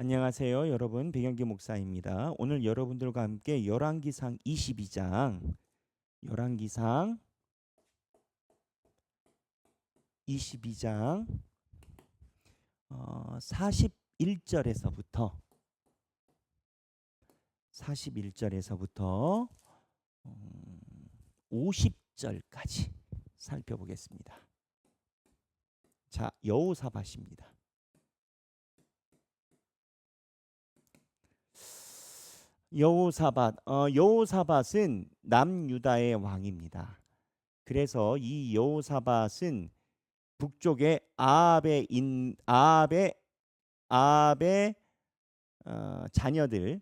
안녕하세요, 여러분. 백영기 목사입니다. 오늘 여러분들과 함께 열왕기상 22장 열왕기상 22장 어, 41절에서부터 41절에서부터 음, 50절까지 살펴보겠습니다. 자, 여호사밧입니다. 여호사밧, 어, 여호사밧은 남유다의 왕입니다. 그래서 이 여호사밧은 북쪽에 아합의 인 아합의 아합의 어, 자녀들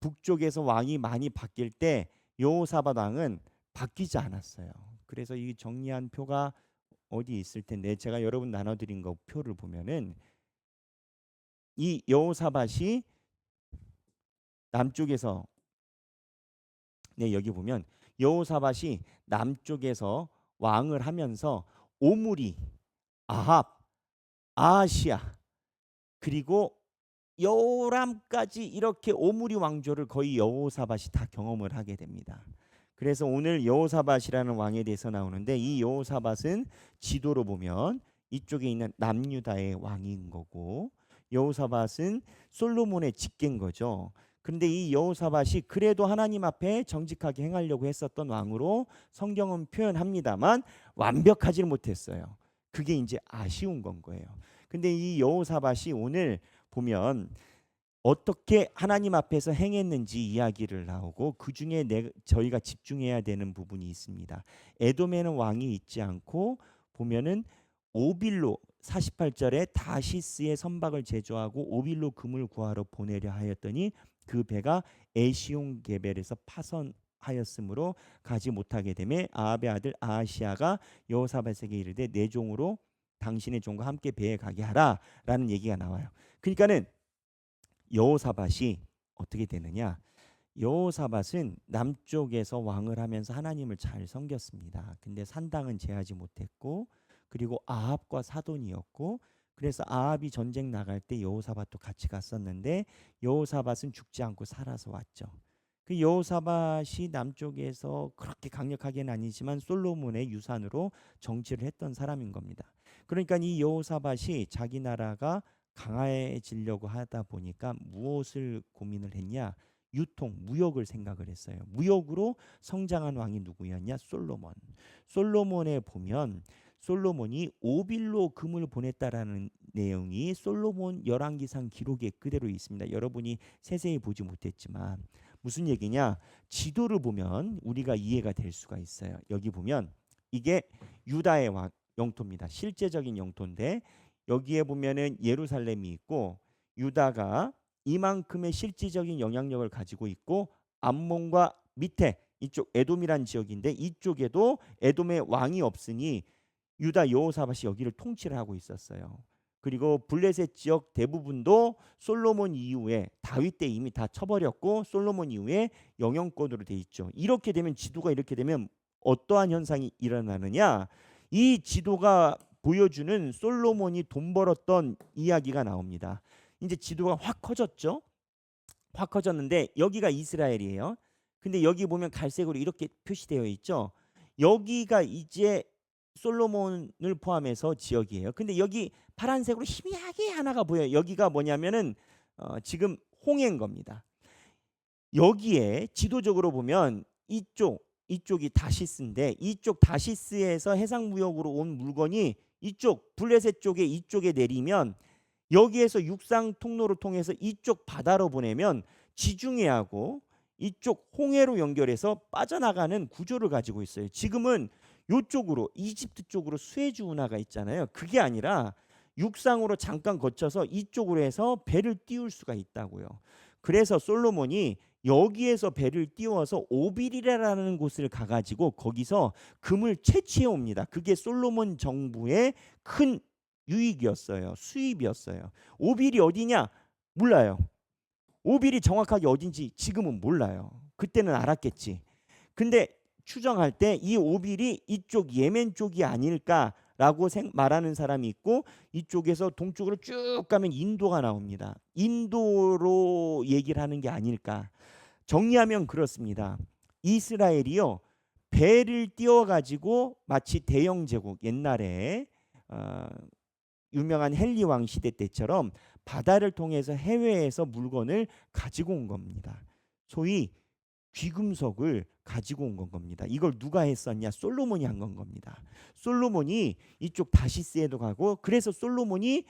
북쪽에서 왕이 많이 바뀔 때 여호사밧 왕은 바뀌지 않았어요. 그래서 이 정리한 표가 어디 있을 텐데 제가 여러분 나눠드린 거 표를 보면은 이 여호사밧이 남쪽에서 네 여기 보면 여호사밧이 남쪽에서 왕을 하면서 오므리, 아합, 아시아 그리고 여호람까지 이렇게 오므리 왕조를 거의 여호사밧이 다 경험을 하게 됩니다. 그래서 오늘 여호사밧이라는 왕에 대해서 나오는데 이 여호사밧은 지도로 보면 이쪽에 있는 남유다의 왕인 거고 여호사밧은 솔로몬의 직계인 거죠. 그런데 이 여호사밧이 그래도 하나님 앞에 정직하게 행하려고 했었던 왕으로 성경은 표현합니다만 완벽하지 못했어요. 그게 이제 아쉬운 건 거예요. 근데 이 여호사밧이 오늘 보면 어떻게 하나님 앞에서 행했는지 이야기를 나오고 그 중에 저희가 집중해야 되는 부분이 있습니다. 에돔에는 왕이 있지 않고 보면은 오빌로 48절에 다시스의 선박을 제조하고 오빌로 금을 구하러 보내려 하였더니 그 배가 에시온 게벨에서 파선하였으므로 가지 못하게 되매 아합의 아들 아시아가 여호사밧에게 이르되 내 종으로 당신의 종과 함께 배에 가게 하라라는 얘기가 나와요. 그러니까는 여호사밧이 어떻게 되느냐? 여호사밧은 남쪽에서 왕을 하면서 하나님을 잘 섬겼습니다. 근데 산당은 제하지 못했고 그리고 아합과 사돈이었고 그래서 아합이 전쟁 나갈 때 여호사밧도 같이 갔었는데 여호사밧은 죽지 않고 살아서 왔죠. 그 여호사밧이 남쪽에서 그렇게 강력하게는 아니지만 솔로몬의 유산으로 정치를 했던 사람인 겁니다. 그러니까 이 여호사밧이 자기 나라가 강해지려고 하다 보니까 무엇을 고민을 했냐? 유통, 무역을 생각을 했어요. 무역으로 성장한 왕이 누구였냐? 솔로몬. 솔로몬에 보면 솔로몬이 오빌로 금을 보냈다라는 내용이 솔로몬 열왕기상 기록에 그대로 있습니다. 여러분이 세세히 보지 못했지만 무슨 얘기냐? 지도를 보면 우리가 이해가 될 수가 있어요. 여기 보면 이게 유다의 왕 영토입니다. 실제적인 영토인데 여기에 보면은 예루살렘이 있고 유다가 이만큼의 실질적인 영향력을 가지고 있고 암몬과 밑에 이쪽 에돔이란 지역인데 이쪽에도 에돔의 왕이 없으니 유다 여호사밧이 여기를 통치를 하고 있었어요. 그리고 블레셋 지역 대부분도 솔로몬 이후에 다윗 때 이미 다 쳐버렸고 솔로몬 이후에 영영권으로 돼 있죠. 이렇게 되면 지도가 이렇게 되면 어떠한 현상이 일어나느냐? 이 지도가 보여주는 솔로몬이 돈 벌었던 이야기가 나옵니다. 이제 지도가 확 커졌죠. 확 커졌는데 여기가 이스라엘이에요. 근데 여기 보면 갈색으로 이렇게 표시되어 있죠. 여기가 이제 솔로몬을 포함해서 지역이에요. 근데 여기 파란색으로 희미하게 하나가 보여요. 여기가 뭐냐면은 어, 지금 홍해인 겁니다. 여기에 지도적으로 보면 이쪽 이쪽이 다시스인데 이쪽 다시스에서 해상 무역으로 온 물건이 이쪽 블레셋 쪽에 이쪽에 내리면 여기에서 육상 통로를 통해서 이쪽 바다로 보내면 지중해하고 이쪽 홍해로 연결해서 빠져나가는 구조를 가지고 있어요. 지금은 요쪽으로 이집트 쪽으로 수에즈 운하가 있잖아요. 그게 아니라 육상으로 잠깐 거쳐서 이쪽으로 해서 배를 띄울 수가 있다고요. 그래서 솔로몬이 여기에서 배를 띄워서 오빌이라는 곳을 가가지고 거기서 금을 채취해 옵니다. 그게 솔로몬 정부의 큰 유익이었어요. 수입이었어요. 오빌이 어디냐? 몰라요. 오빌이 정확하게 어딘지 지금은 몰라요. 그때는 알았겠지. 근데 추정할 때 이 오빌이 이쪽 예멘 쪽이 아닐까 라고 생- 말하는 사람이 있고 이쪽에서 동쪽으로 쭉 가면 인도가 나옵니다. 인도로 얘기를 하는 게 아닐까. 정리하면 그렇습니다. 이스라엘이요 배를 띄워 가지고 마치 대영 제국 옛날에 어, 유명한 헨리 왕 시대 때처럼 바다를 통해서 해외에서 물건을 가지고 온 겁니다. 소위 귀금속을 가지고 온 건 겁니다. 이걸 누가 했었냐? 솔로몬이 한 건 겁니다. 솔로몬이 이쪽 다시스에도 가고 그래서 솔로몬이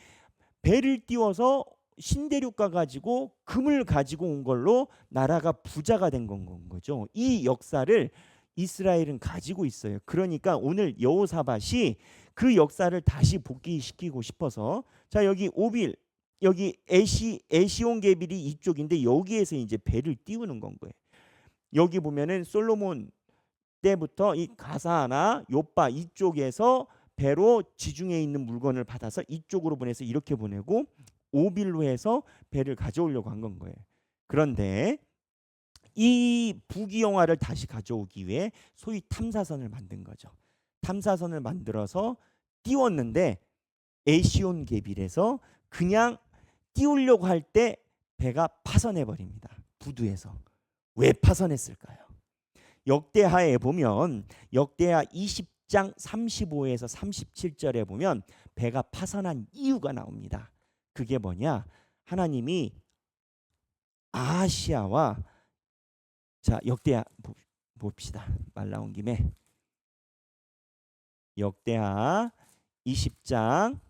배를 띄워서 신대륙 가 가지고 금을 가지고 온 걸로 나라가 부자가 된 건 거죠. 이 역사를 이스라엘은 가지고 있어요. 그러니까 오늘 여호사밧이 그 역사를 다시 복귀시키고 싶어서 자 여기 오빌 여기 에시 에시온 게빌이 이쪽인데 여기에서 이제 배를 띄우는 건 거예요. 여기 보면은 솔로몬 때부터 이 가사나 요빠 이쪽에서 배로 지중해 있는 물건을 받아서 이쪽으로 보내서 이렇게 보내고 오빌로 해서 배를 가져오려고 한 건 거예요. 그런데 이 부귀영화를 다시 가져오기 위해 소위 탐사선을 만든 거죠. 탐사선을 만들어서 띄웠는데 에시온 게빌에서 그냥 띄우려고 할 때 배가 파선해 버립니다. 부두에서. 왜 파선했을까요? 역대하에 보면 역대하 20장 35에서 37절에 보면 배가 파선한 이유가 나옵니다. 그게 뭐냐? 하나님이 아시아와 자 역대하 보- 봅시다. 말 나온 김에 역대하 20장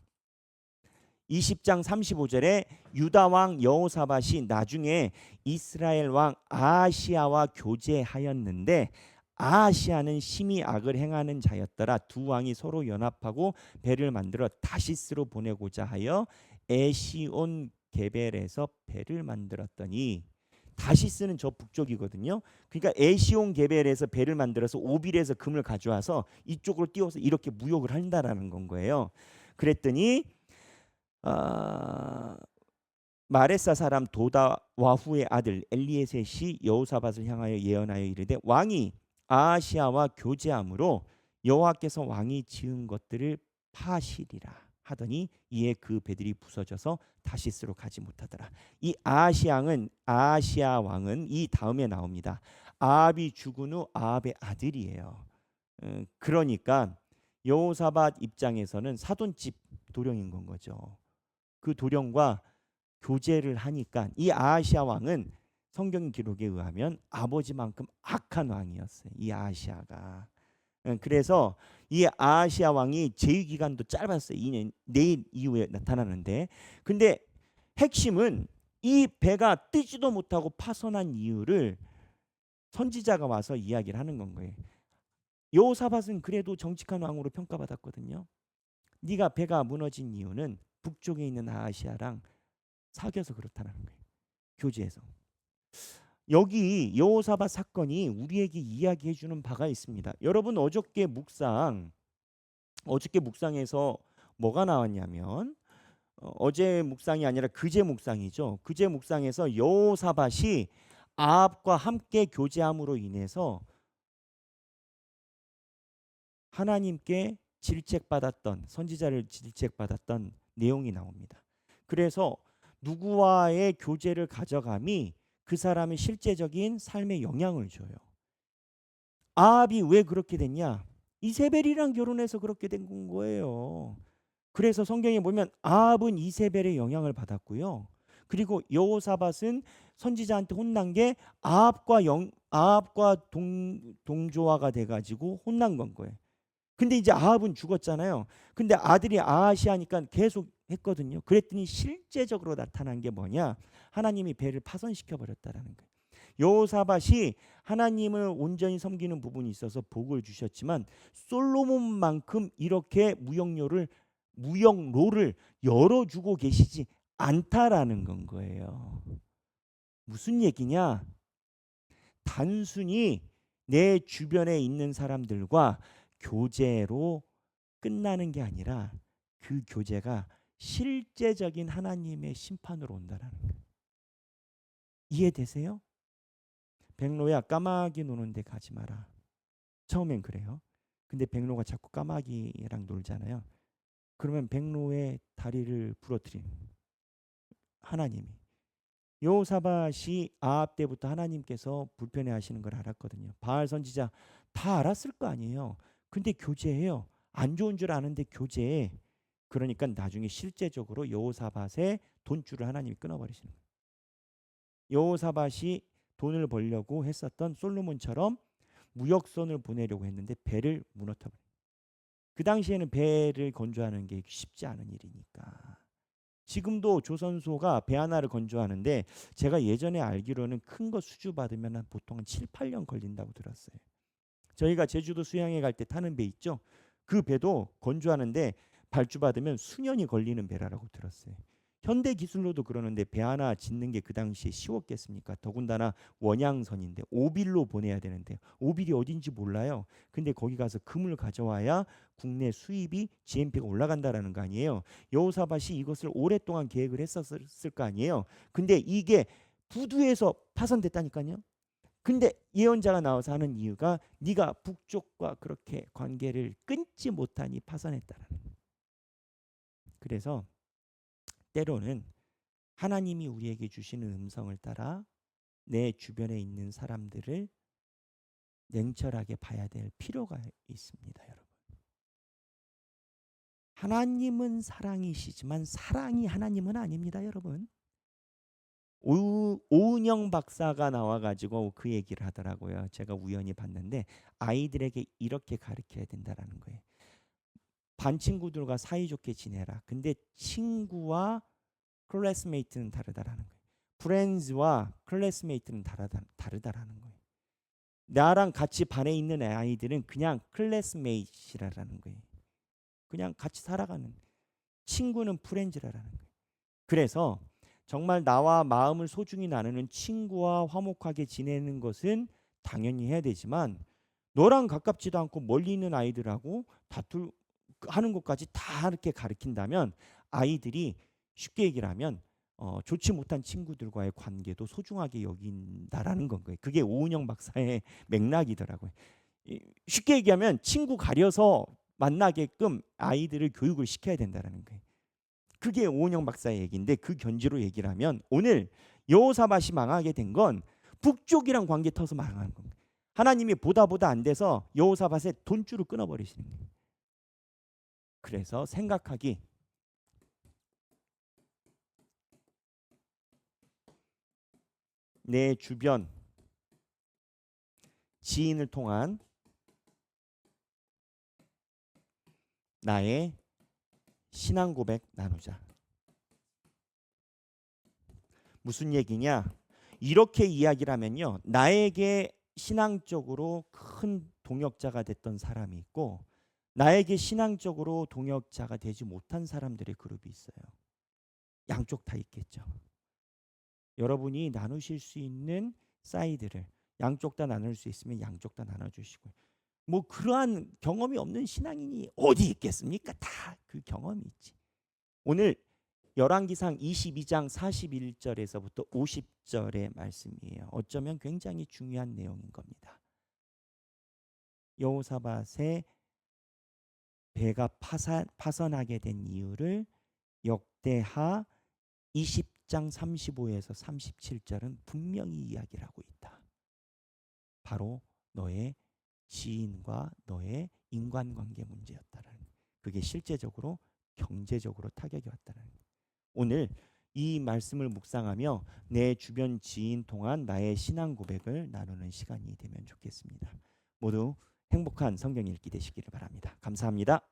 20장 35절에 유다 왕 여호사밧이 나중에 이스라엘 왕 아시아와 교제하였는데 아시아는 심히 악을 행하는 자였더라 두 왕이 서로 연합하고 배를 만들어 다시스로 보내고자 하여 에시온 게벨에서 배를 만들었더니 다시스는 저 북쪽이거든요. 그러니까 에시온 게벨에서 배를 만들어서 오빌에서 금을 가져와서 이쪽으로 띄워서 이렇게 무역을 한다라는 건 거예요. 그랬더니 아, 마레사 사람 도다 와후의 아들 엘리에셋이 여호사밧을 향하여 예언하여 이르되 왕이 아시아와 교제함으로 여호와께서 왕이 지은 것들을 파시리라 하더니 이에 그 배들이 부서져서 다시스로 가지 못하더라. 이 아시앙은 아시아 왕은 이 다음에 나옵니다. 아합이 죽은 후 아합의 아들이에요. 어, 그러니까 여호사밧 입장에서는 사돈집 도령인 건 거죠. 그 도령과 교제를 하니까 이 아시아 왕은 성경 기록에 의하면 아버지만큼 악한 왕이었어요. 이 아시아가. 응, 그래서 이 아시아 왕이 제위 기간도 짧았어요. 2년 내일 이후에 나타나는데 근데 핵심은 이 배가 뜨지도 못하고 파손한 이유를 선지자가 와서 이야기를 하는 건 거예요. 여호사밧은 그래도 정직한 왕으로 평가받았거든요. 네가 배가 무너진 이유는 북쪽에 있는 아시아랑 사귀어서 그렇다는 거예요. 교제해서. 여기 여호사밧 사건이 우리에게 이야기해 주는 바가 있습니다. 여러분 어저께 묵상 어저께 묵상에서 뭐가 나왔냐면 어, 어제 묵상이 아니라 그제 묵상이죠. 그제 묵상에서 여호사밧이 아합과 함께 교제함으로 인해서 하나님께 질책받았던 선지자를 질책받았던 내용이 나옵니다. 그래서 누구와의 교제를 가져감이 그 사람의 실제적인 삶에 영향을 줘요. 아합이 왜 그렇게 됐냐? 이세벨이랑 결혼해서 그렇게 된 거예요. 그래서 성경에 보면 아합은 이세벨의 영향을 받았고요. 그리고 여호사밧은 선지자한테 혼난 게 아합과 영 아합과 동 동조화가 돼 가지고 혼난 건 거예요. 근데 이제 아합은 죽었잖아요. 근데 아들이 아하시 하니까 계속 했거든요. 그랬더니 실제적으로 나타난 게 뭐냐? 하나님이 배를 파손시켜 버렸다라는 거예요. 여호사밧이 하나님을 온전히 섬기는 부분이 있어서 복을 주셨지만 솔로몬만큼 이렇게 무역료를 무역로를 열어주고 계시지 않다라는 건 거예요. 무슨 얘기냐? 단순히 내 주변에 있는 사람들과 교제로 끝나는 게 아니라 그 교제가 실제적인 하나님의 심판으로 온다라는 거예요. 이해되세요? 백로야 까마귀 노는 데 가지 마라. 처음엔 그래요. 근데 백로가 자꾸 까마귀랑 놀잖아요. 그러면 백로의 다리를 부러뜨린 하나님이 여호사밧이 아합 때부터 하나님께서 불편해하시는 걸 알았거든요. 바알 선지자 다 알았을 거 아니에요. 근데 교제해요. 안 좋은 줄 아는데 교제해. 그러니까 나중에 실제적으로 여호사밧의 돈줄을 하나님이 끊어버리시는 거예요. 여호사밧이 돈을 벌려고 했었던 솔로몬처럼 무역선을 보내려고 했는데 배를 무너뜨려. 그 당시에는 배를 건조하는 게 쉽지 않은 일이니까. 지금도 조선소가 배 하나를 건조하는데 제가 예전에 알기로는 큰 거 수주 받으면 보통 한 7, 8년 걸린다고 들었어요. 저희가 제주도 수양에 갈 때 타는 배 있죠? 그 배도 건조하는데 발주 받으면 수년이 걸리는 배라고 들었어요. 현대 기술로도 그러는데 배 하나 짓는 게 그 당시에 쉬웠겠습니까? 더군다나 원양선인데 오빌로 보내야 되는데 오빌이 어딘지 몰라요. 근데 거기 가서 금을 가져와야 국내 수입이 GNP가 올라간다라는 거 아니에요. 여호사밭이 이것을 오랫동안 계획을 했었을 거 아니에요. 근데 이게 부두에서 파손됐다니까요. 근데 예언자가 나와서 하는 이유가 네가 북쪽과 그렇게 관계를 끊지 못하니 파손했다라는 거예요. 그래서 때로는 하나님이 우리에게 주시는 음성을 따라 내 주변에 있는 사람들을 냉철하게 봐야 될 필요가 있습니다, 여러분. 하나님은 사랑이시지만 사랑이 하나님은 아닙니다, 여러분. 오, 오은영 박사가 나와가지고 그 얘기를 하더라고요. 제가 우연히 봤는데 아이들에게 이렇게 가르쳐야 된다라는 거예요. 반 친구들과 사이좋게 지내라. 근데 친구와 클래스메이트는 다르다라는 거예요. 프렌즈와 클래스메이트는 다르다, 다르다라는 거예요. 나랑 같이 반에 있는 아이들은 그냥 클래스메이트라는 거예요. 그냥 같이 살아가는 친구는 프렌즈라는 거예요. 그래서 정말 나와 마음을 소중히 나누는 친구와 화목하게 지내는 것은 당연히 해야 되지만 너랑 가깝지도 않고 멀리 있는 아이들하고 다툴 하는 것까지 다 이렇게 가르친다면 아이들이 쉽게 얘기를 하면 어, 좋지 못한 친구들과의 관계도 소중하게 여긴다라는 건 거예요. 그게 오은영 박사의 맥락이더라고요. 쉽게 얘기하면 친구 가려서 만나게끔 아이들을 교육을 시켜야 된다라는 거예요. 그게 오은영 박사의 얘기인데 그 견지로 얘기를 하면 오늘 여호사밭이 망하게 된 건 북쪽이랑 관계 터서 망하는 겁니다. 하나님이 보다 보다 안 돼서 여호사밭의 돈줄을 끊어버리시는 거예요. 그래서 생각하기 내 주변 지인을 통한 나의 신앙 고백 나누자. 무슨 얘기냐? 이렇게 이야기를 하면요. 나에게 신앙적으로 큰 동역자가 됐던 사람이 있고 나에게 신앙적으로 동역자가 되지 못한 사람들의 그룹이 있어요. 양쪽 다 있겠죠. 여러분이 나누실 수 있는 사이드를 양쪽 다 나눌 수 있으면 양쪽 다 나눠 주시고 뭐 그러한 경험이 없는 신앙인이 어디 있겠습니까? 다 그 경험이 있지. 오늘 열왕기상 22장 41절에서부터 50절의 말씀이에요. 어쩌면 굉장히 중요한 내용인 겁니다. 여호사밧의 배가 파산, 파선하게 된 이유를 역대하 20장 35에서 37절은 분명히 이야기를 하고 있다. 바로 너의 지인과 너의 인간관계 문제였다라는 그게 실제적으로 경제적으로 타격이 왔다는 오늘 이 말씀을 묵상하며 내 주변 지인 통한 나의 신앙 고백을 나누는 시간이 되면 좋겠습니다. 모두 행복한 성경 읽기 되시기를 바랍니다. 감사합니다.